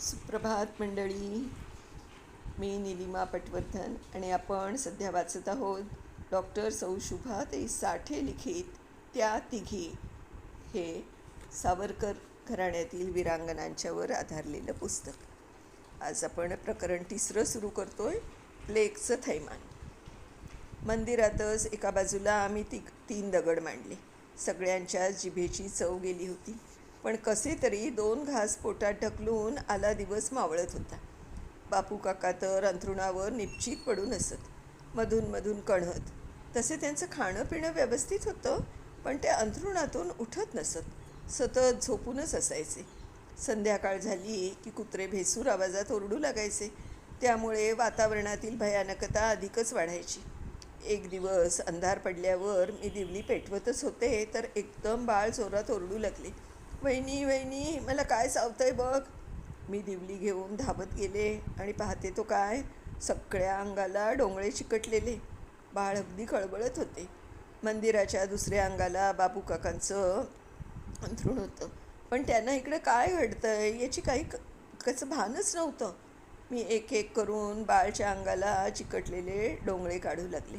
सुप्रभात मंडळी. मी निलिमा पटवर्धन आणि आपण सध्या वाचत आहोत डॉक्टर सौशुभा ते साठे लिखित त्या तिघी. हे सावरकर घराण्यातील वीरांगणांच्यावर आधारलेलं पुस्तक. आज आपण प्रकरण तिसरं सुरू करतोय प्लेगचं थैमान. मंदिरातच एका बाजूला आम्ही ती तीन दगड मांडले. सगळ्यांच्या जिभेची चव गेली होती. पण कसे तरी दोन घास पोटात ढकलून आला दिवस मावळत होता. बापू काका तर अंथरुणावर निपचित पडून असत. मधून मधून कणत तसे त्यांचं खाणं पिणं व्यवस्थित होतं पण ते अंथरुणातून उठत नसत. सतत झोपूनच असायचे. संध्याकाळ झाली की कुत्रे भेसूर आवाजात ओरडू लागायचे. त्यामुळे वातावरणातील भयानकता अधिकच वाढायची. एक दिवस अंधार पडल्यावर मी दिवली पेटवतच होते तर एकदम बाळ जोरात ओरडू लागले. वहिनी वहिनी मला काय सावतंय बघ. मी दिवली घेऊन धावत गेले आणि पाहते तो काय सगळ्या अंगाला डोंगळे चिकटलेले. बाळ अगदी कळबळत होते. मंदिराच्या दुसऱ्या अंगाला बापू काकांचं अंथरूण होतं. पण त्यांना इकडं काय घडतंय याची काही कसं भानच नव्हतं. मी एक एक करून बाळच्या अंगाला चिकटलेले डोंगळे काढू लागले.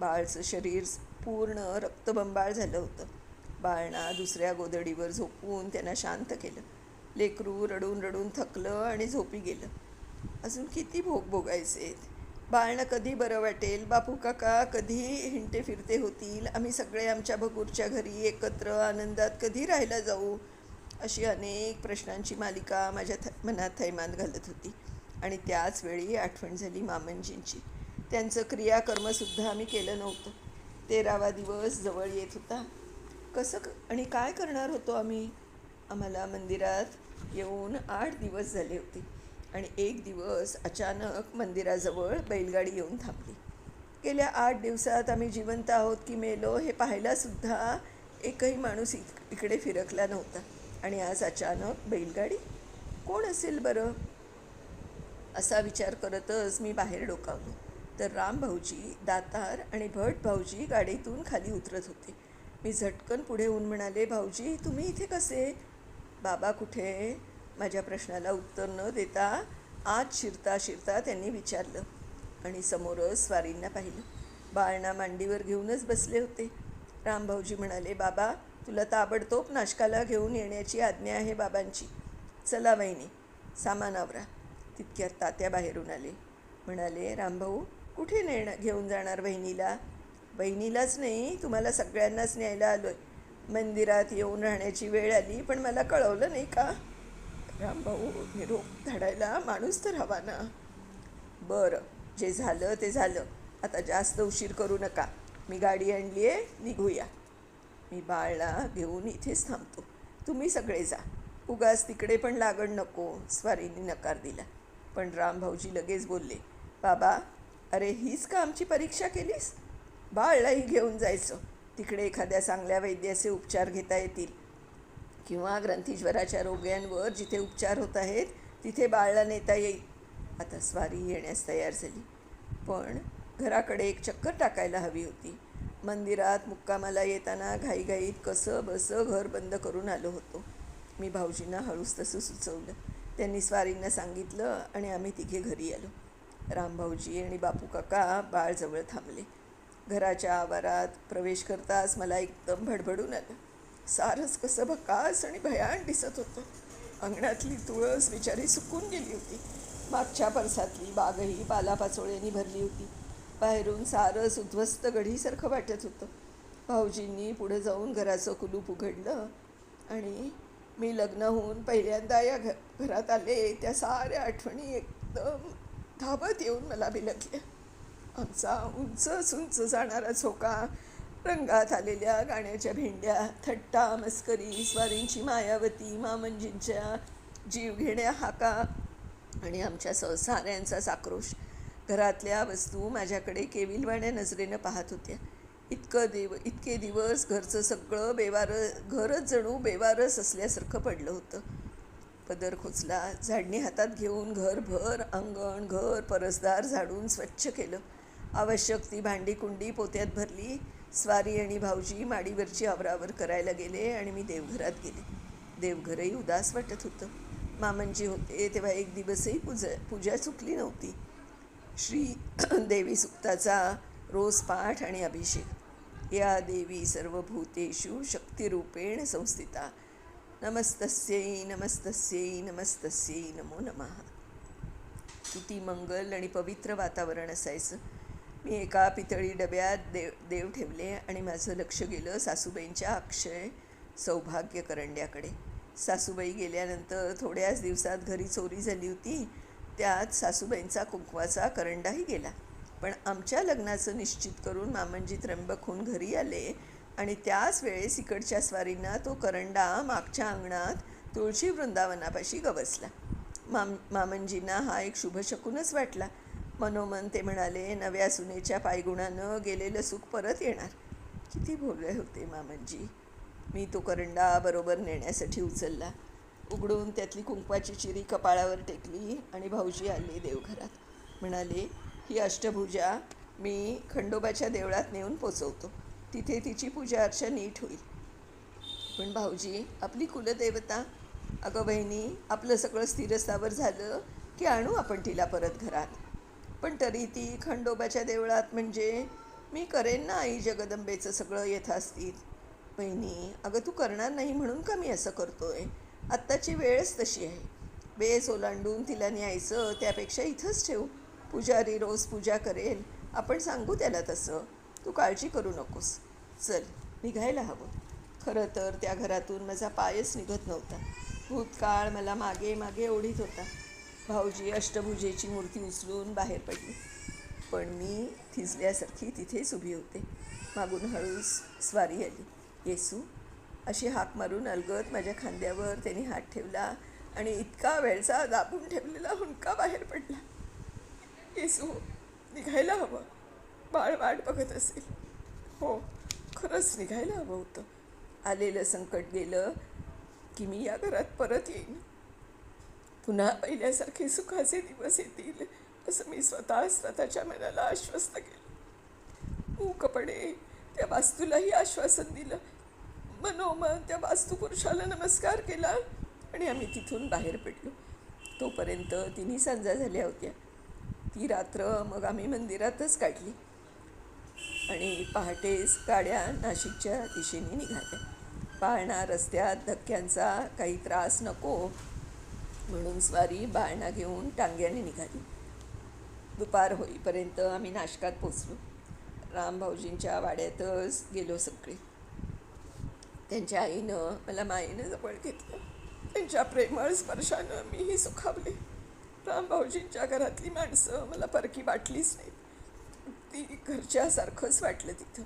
बाळचं शरीर पूर्ण रक्तबंबाळ झालं होतं. बाळणा दुसऱ्या गोदडीवर झोपून त्यांना शांत केलं. लेकरू रडून रडून थकलं आणि झोपी गेलं. अजून किती भोग भोगायचे बाळणं कधी बरं वाटेल? बापू काका कधी हिंटे फिरते होतील? आम्ही सगळे आमच्या भगूरच्या घरी एकत्र आनंदात कधी राहायला जाऊ? अशी अनेक प्रश्नांची मालिका माझ्या थ मनात थैमान घालत होती. आणि त्याच वेळी आठवण झाली मामनजींची. त्यांचं क्रियाकर्मसुद्धा आम्ही केलं नव्हतं. तेरावा दिवस जवळ येत होता. कसं क आणि काय करणार होतो आम्ही? आम्हाला मंदिरात येऊन आठ दिवस झाले होते. आणि एक दिवस अचानक मंदिराजवळ बैलगाडी येऊन थांबली. गेल्या आठ दिवसात आम्ही जिवंत आहोत की मेलो हे पाहायलासुद्धा एकही माणूस इक इकडे फिरकला नव्हता. आणि आज अचानक बैलगाडी? कोण असेल बरं? असा विचार करतच मी बाहेर डोकावलो. तर राम भाऊजी दातार आणि भट भाऊजी गाडीतून खाली उतरत होते. मी झटकन पुढे होऊन म्हणाले भाऊजी तुम्ही इथे कसे? बाबा कुठे? माझ्या प्रश्नाला उत्तर न देता आत शिरता शिरता त्यांनी विचारलं आणि समोरच स्वारींना पाहिलं. बाळणा मांडीवर घेऊनच बसले होते. रामभाऊजी म्हणाले बाबा तुला ताबडतोब नाशकाला घेऊन येण्याची आज्ञा आहे बाबांची. चला वहिनी सामानावरा तितक्यात तात्या बाहेरून आले. म्हणाले रामभाऊ कुठे नेणं घेऊन जाणार बहिणीला बहिणीलाच नाही तुम्हाला सगळ्यांनाच न्यायला आलो आहे मंदिरात येऊन राहण्याची वेळ आली पण मला कळवलं नाही का? रामभाऊ निरोप धाडायला माणूस तर हवा ना. बरं जे झालं ते झालं. आता जास्त उशीर करू नका. मी गाडी आणली आहे निघूया. मी बाळला घेऊन इथेच थांबतो. तुम्ही सगळे जा. उगाच तिकडे पण लागण नको स्वारीने नकार दिला. पण रामभाऊजी लगेच बोलले बाबा अरे हीच का आमची परीक्षा केलीस? बाळलाही घेऊन जायचं. तिकडे एखाद्या चांगल्या वैद्याचे उपचार घेता येतील. किंवा ग्रंथीज्वराच्या रोग्यांवर जिथे उपचार होत आहेत तिथे बाळला नेता येईल. आता स्वारी येण्यास तयार झाली. पण घराकडे एक चक्कर टाकायला हवी होती. मंदिरात मुक्कामाला येताना घाईघाईत कसं बसं घर बंद करून आलो होतो. मी भाऊजींना हळूच तसं सुचवलं. त्यांनी स्वारींना सांगितलं आणि आम्ही तिघे घरी आलो. रामभाऊजी आणि बापू काका बाळजवळ थांबले. घराच्या आवारात प्रवेश करताच मला एकदम भडभडून आलं. सारस कसं भकास आणि भयान दिसत होतं. अंगणातली तुळस बिचारी सुकून गेली होती. मागच्या परसातली बागही पालापाचोळ्यांनी भरली होती. बाहेरून सारस उद्ध्वस्त गढीसारखं वाटत होतं. भाऊजींनी पुढे जाऊन घराचं कुलूप उघडलं आणि मी लग्न होऊन पहिल्यांदा या घ घरात आले त्या साऱ्या आठवणी एकदम धाबत येऊन मला बिलकल्या आमचा उंच उंच जाणारा झोका रंगात आलेल्या गाण्याच्या भेंड्या थट्टा मस्करी स्वारींची मायावती मामंजींच्या जीवघेण्या हाका आणि आमच्या स साऱ्यांचाच आक्रोश घरातल्या वस्तू माझ्याकडे केविलवाण्या नजरेनं पाहत होत्या. इतकं देव इतके दिवस घरचं सगळं बेवार घरच जणू बेवारस असल्यासारखं पडलं होतं. पदर खोचला झाडणी हातात घेऊन घरभर अंगण घर परसदार झाडून स्वच्छ केलं. आवश्यक ती भांडी कुंडी पोत्यात भरली. स्वारी आणि भाऊजी माडीवरची आवरावर करायला गेले आणि मी देवघरात गेले. देवघरही उदास वाटत होतं. मामनजी होते तेव्हा एक दिवसही पूजा पूजा चुकली नव्हती. श्री देवी सुक्ताचा रोज पाठ आणि अभिषेक. या देवी सर्वभूतेषु शक्तिरूपेण संस्थिता. नमस्तस्यै नमस्तस्यै नमस्तस्यै नमो नमः. किती मंगल आणि पवित्र वातावरण असायचं. मी एका पितळी डब्यात देव देव ठेवले आणि माझं लक्ष गेलं सासूबाईंच्या अक्षय सौभाग्य करंड्याकडे सासूबाई गेल्यानंतर थोड्याच दिवसात घरी चोरी झाली होती. त्यात सासूबाईंचा कुंकवाचा करंडाही गेला. पण आमच्या लग्नाचं निश्चित करून मामंजी त्र्यंबकहून घरी आले आणि त्याच वेळेस इकडच्या स्वारींना तो करंडा मागच्या अंगणात तुळशी वृंदावनापाशी गवसला. माम मामंजींना हा एक शुभशकूनच वाटला. मनोमन ते म्हणाले नव्या सुनेच्या पायगुणानं गेलेलं सुख परत येणार. किती बोलले होते मामनजी मी तो करंडा बरोबर नेण्यासाठी उचलला. उघडून त्यातली कुंकवाची चिरी कपाळावर टेकली आणि भाऊजी आले देवघरात. म्हणाले ही अष्टभुजा मी खंडोबाच्या देवळात नेऊन पोचवतो. तिथे तिची पूजा अर्चा नीट होईल. पण भाऊजी आपली कुलदेवता? अगं बहिणी आपलं सगळं स्थिरस्थावर झालं की आणू आपण तिला परत घरात? पण तरी ती खंडोबाच्या देवळात म्हणजे मी करेन ना आई जगदंबेचं सगळं यथास्थित. बहिणी अगं तू करणार नाही म्हणून का मी असं करतोय? आत्ताची वेळच तशी आहे. बेस ओलांडून तिला न्यायचं त्यापेक्षा इथंच ठेव. पुजारी रोज पूजा करेल. आपण सांगू त्याला तसं. तू काळजी करू नकोस. चल निघायला हवं. खरं तर त्या घरातून माझा पायच निघत नव्हता. भूतकाळ मला मागे मागे ओढीत होता. भाऊजी अष्टभुजेची मूर्ती उचलून बाहेर पडली. पण मी थिजल्यासारखी तिथेच उभी होते. मागून हळूच स्वारी आली. येसू अशी हाक मारून अलगत माझ्या खांद्यावर त्यांनी हात ठेवला आणि इतका वेळचा दाबून ठेवलेला हुंका बाहेर पडला. येसू निघायला हवं. बाळ वाट बघत असेल. हो खरंच निघायला हवं होतं. आलेलं संकट गेलं की मी या घरात परत येईन. पुन्हा पहिल्यासारखे सुखाचे दिवस येतील असं मी स्वतः स्वतःच्या मनाला आश्वस्त केलं मूकपणे त्या वास्तूलाही आश्वासन दिलं मनोमन त्या वास्तुपुरुषाला नमस्कार केला आणि आम्ही तिथून बाहेर पडलो तोपर्यंत तिन्ही सांजा झाल्या होत्या ती रात्र मग आम्ही मंदिरातच काढली आणि पहाटेच गाड्या नाशिकच्या दिशेने निघाल्या पाळणा रस्त्यात धक्क्यांचा काही त्रास नको म्हणून स्वारी बाळणा घेऊन टांग्याने निघाली. दुपार होईपर्यंत आम्ही नाशकात पोचलो रामभाऊजींच्या वाड्यातच गेलो सगळे. त्यांच्या आईनं मला मायेनं जवळ घेतलं. त्यांच्या प्रेमळ स्पर्शानं मीही सुखावले. रामभाऊजींच्या घरातली माणसं मला परकी वाटलीच नाहीत. ती घरच्यासारखंच वाटलं तिथं.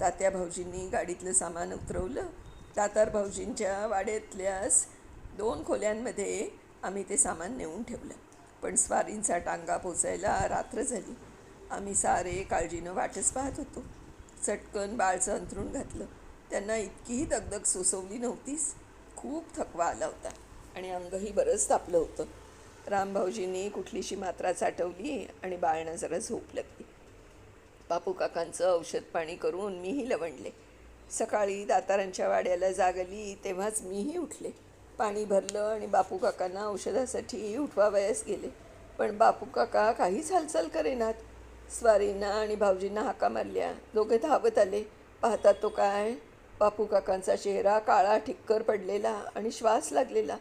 तात्या भाऊजींनी गाडीतलं सामान उतरवलं. तातार भाऊजींच्या वाड्यातल्याच दोन खोल्यांमध्ये आम्ही ते सामान नेऊन ठेवलं. पण स्वारींचा टांगा पोचायला रात्र झाली. आम्ही सारे काळजीनं वाटच पाहत होतो. चटकन बाळचं अंथरूण घातलं. त्यांना इतकीही दगदग सोसवली नव्हतीच खूप थकवा आला होता. आणि अंगही बरंच तापलं होतं. रामभाऊजींनी कुठलीशी मात्रा चाटवली आणि बाळणं जरा झोप लागली. बापू काकांचं औषध पाणी करून मीही लवणले सकाळी दातारांच्या वाड्याला जाग आली तेव्हाच मीही उठले. पाणी भरलं आणि बापू काकांना औषधासाठी उठवावयास गेले. पण बापू काका काहीच हालचाल करेनात. स्वारींना आणि भाऊजींना हाका मारल्या. दोघे धावत आले. पाहतात तो काय? बापू काकांचा चेहरा काळा ठिक्कर पडलेला आणि श्वास लागलेला.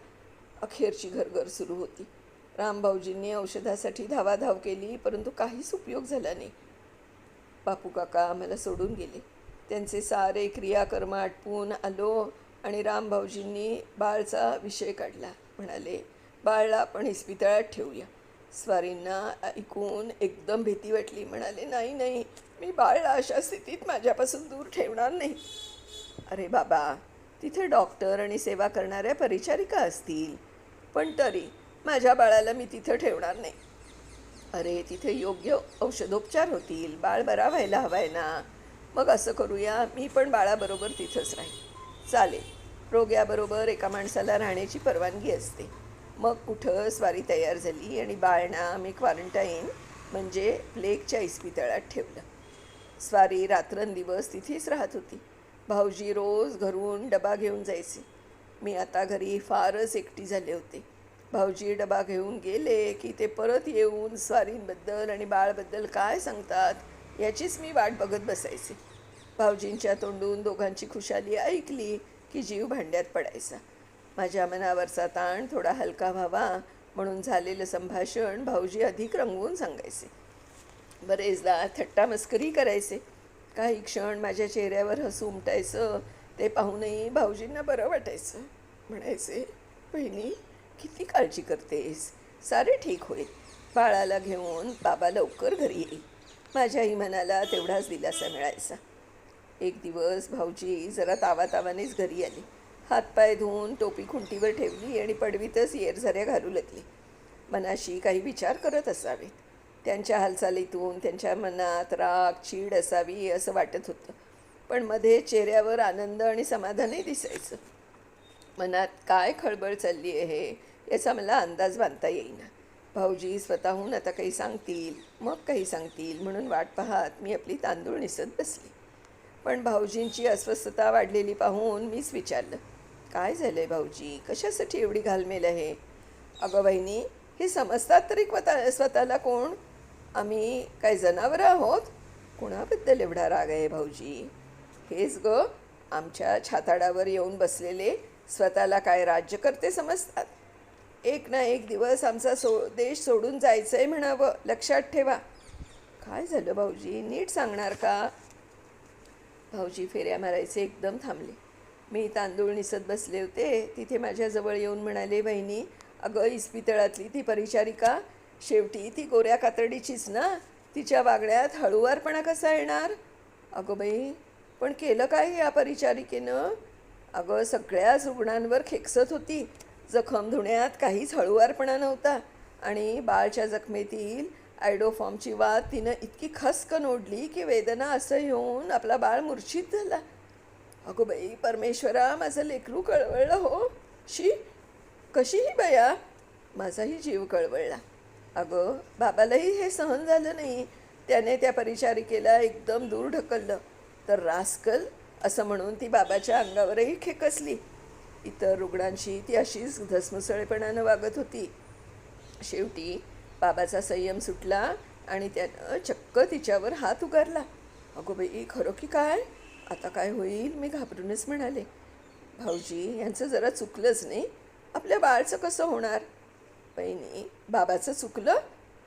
अखेरची घरघर सुरू होती. रामभाऊजींनी औषधासाठी धावाधाव केली परंतु काहीच उपयोग झाला नाही. बापू काका आम्हाला सोडून गेले. त्यांचे सारे क्रियाकर्म आटपून आलो. आणि रामभाऊजींनी बाळचा विषय काढला. म्हणाले बाळला आपण इस्पितळात ठेवूया. स्वारींना ऐकून एकदम भीती वाटली. म्हणाले नाही नाही मी बाळला अशा स्थितीत माझ्यापासून दूर ठेवणार नाही. अरे बाबा तिथे डॉक्टर आणि सेवा करणाऱ्या परिचारिका असतील. पण तरी माझ्या बाळाला मी तिथं ठेवणार नाही. अरे तिथे योग्य औषधोपचार होतील. बाळ बरा व्हायला हवाय ना. मग असं करूया मी पण बाळाबरोबर तिथंच राहील चालेल. रोग्याबरोबर एका माणसाला राहण्याची परवानगी असते. मग कुठं स्वारी तयार झाली आणि बाळणा आम्ही क्वारंटाईन म्हणजे प्लेगच्या इस्पितळात ठेवलं. स्वारी रात्रंदिवस तिथेच राहत होती. भाऊजी रोज घरून डबा घेऊन जायचे. मी आता घरी फारच एकटी झाले होते. भाऊजी डबा घेऊन गेले की ते परत येऊन स्वारींबद्दल आणि बाळबद्दल काय सांगतात याचीच मी वाट बघत बसायचे. भाऊजींच्या तोंडून दोघांची खुशाली ऐकली की जीव भांड्यात पडायचा. माझ्या मनावरचा ताण थोडा हलका व्हावा म्हणून झालेलं संभाषण भाऊजी अधिक रंगवून सांगायचे. बरेचदा थट्टा मस्करी करायचे. काही क्षण माझ्या चेहऱ्यावर हसू उमटायचं ते पाहूनही भाऊजींना बरं वाटायचं. म्हणायचे बहिणी किती काळजी करतेस? सारे ठीक होईल. बाळाला घेऊन बाबा लवकर घरी येईल. माझ्याही मनाला तेवढाच दिलासा मिळायचा. एक दिवस भाऊजी जरा तावातावानेच घरी आली. हातपाय धुवून टोपी खुंटीवर ठेवली आणि पडवीतच येरझऱ्या घालू लागली. मनाशी काही विचार करत असावेत. त्यांच्या हालचालीतून त्यांच्या मनात राग चीड असावी असं वाटत होतं. पण मध्ये चेहऱ्यावर आनंद आणि समाधानही दिसायचं. मनात काय खळबळ चालली आहे याचा मला अंदाज बांधता येईना. भाऊजी स्वतःहून आता काही सांगतील मग काही सांगतील म्हणून वाट पाहत मी आपली तांदूळ निसत बसली. पण भाऊजींची अस्वस्थता वाढलेली पाहून मीच विचारलं काय झालं आहे भाऊजी? कशासाठी एवढी घालमेल आहे? अगं बहिणी हे समजतात तरी स्वतः स्वतःला कोण? आम्ही काय जनावरं आहोत? कोणाबद्दल एवढा राग आहे भाऊजी? हेच ग आमच्या छाताडावर येऊन बसलेले स्वतःला काय राज्यकर्ते समजतात? एक ना एक दिवस आमचा सो देश सोडून जायचं आहे म्हणावं लक्षात ठेवा. काय झालं भाऊजी? नीट सांगणार का? भाऊजी फेऱ्या मारायचे एकदम थांबले. मी तांदूळ निसत बसले होते. तिथे माझ्याजवळ येऊन म्हणाले बहिणी अगं इस्पितळातली ती परिचारिका शेवटी ती गोऱ्या कातडीचीच ना? तिच्या वागण्यात हळुवारपणा कसा येणार? अगं बाई पण केलं काय या परिचारिकेनं? अगं सगळ्याच रुग्णांवर खेकसत होती. जखम धुण्यात काहीच हळुवारपणा नव्हता. आणि बाळच्या जखमेतील आयडोफॉर्मची वाद तिनं इतकी खसकन ओढली की वेदना असं येऊन आपला बाळ मूर्छित झाला. अगो बाई परमेश्वरा माझं लेकरू कळवळलं हो. शी कशी ही बया? माझाही जीव कळवळला. अगं बाबालाही हे सहन झालं नाही. त्याने त्या परिचारिकेला एकदम दूर ढकललं. तर रास्कल असं म्हणून ती बाबाच्या अंगावरही खेकसली. इतर रुग्णांशी ती अशीच धसमुसळेपणानं वागत होती. शेवटी बाबाचा संयम सुटला आणि त्यानं चक्क तिच्यावर हात उगारला. अगो बाई खरं की काय? आता काय होईल? मी घाबरूनच म्हणाले. भाऊजी यांचं जरा चुकलंच नाही. आपल्या बाळचं कसं होणार? बहिणी बाबाचं चुकलं?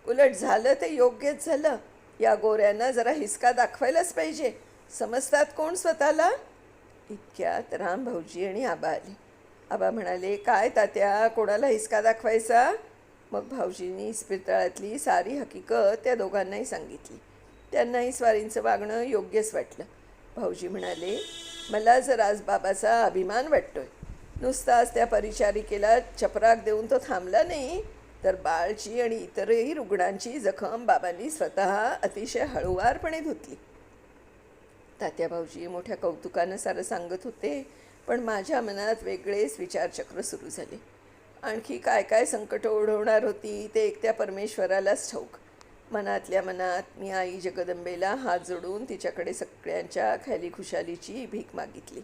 उलट झालं ते योग्यच झालं. या गोऱ्यांना जरा हिसका दाखवायलाच पाहिजे. समजतात कोण स्वतःला? इतक्यात राम भाऊजी आणि आबा आले. आबा म्हणाले काय तात्या कोणाला हिसका दाखवायचा? मग भाऊजींनी इस्पितळातली सारी हकीकत त्या दोघांनाही सांगितली. त्यांनाही स्वारींचं वागणं योग्यच वाटलं. भाऊजी म्हणाले मला जर आज बाबाचा अभिमान वाटतोय. नुसताच त्या परिचारिकेला चपराक देऊन तो थांबला नाही तर बाळची आणि इतरही रुग्णांची जखम बाबांनी स्वतः अतिशय हळुवारपणे धुतली. तात्या भाऊजी मोठ्या कौतुकानं सारं सांगत होते पण माझ्या मनात वेगळेच विचारचक्र सुरू झाले. आणखी काय काय संकट ओढवणार होती ते एकट्या परमेश्वरालाच ठाऊक. मनातल्या मनात मी आई जगदंबेला हात जोडून तिच्याकडे सगळ्यांच्या खाली खुशालीची भीक मागितली.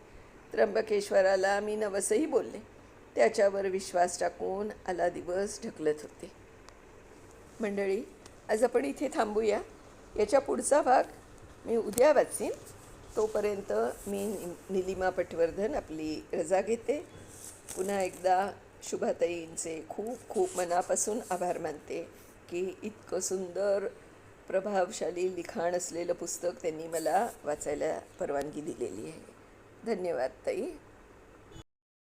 त्र्यंबकेश्वराला मी नवसही बोलले. त्याच्यावर विश्वास टाकून आला दिवस ढकलत होते. मंडळी आज आपण इथे थांबूया. याच्या पुढचा भाग मी उद्या वाचीन. तोपर्यंत मी नि- निलिमा पटवर्धन आपली रजा घेते. पुन्हा एकदा शुभाताईंचे खूप खूप मनापासून आभार मानते की इतकं सुंदर प्रभावशाली लिखाण असलेलं पुस्तक त्यांनी मला वाचायला परवानगी दिलेली आहे. धन्यवाद ताई.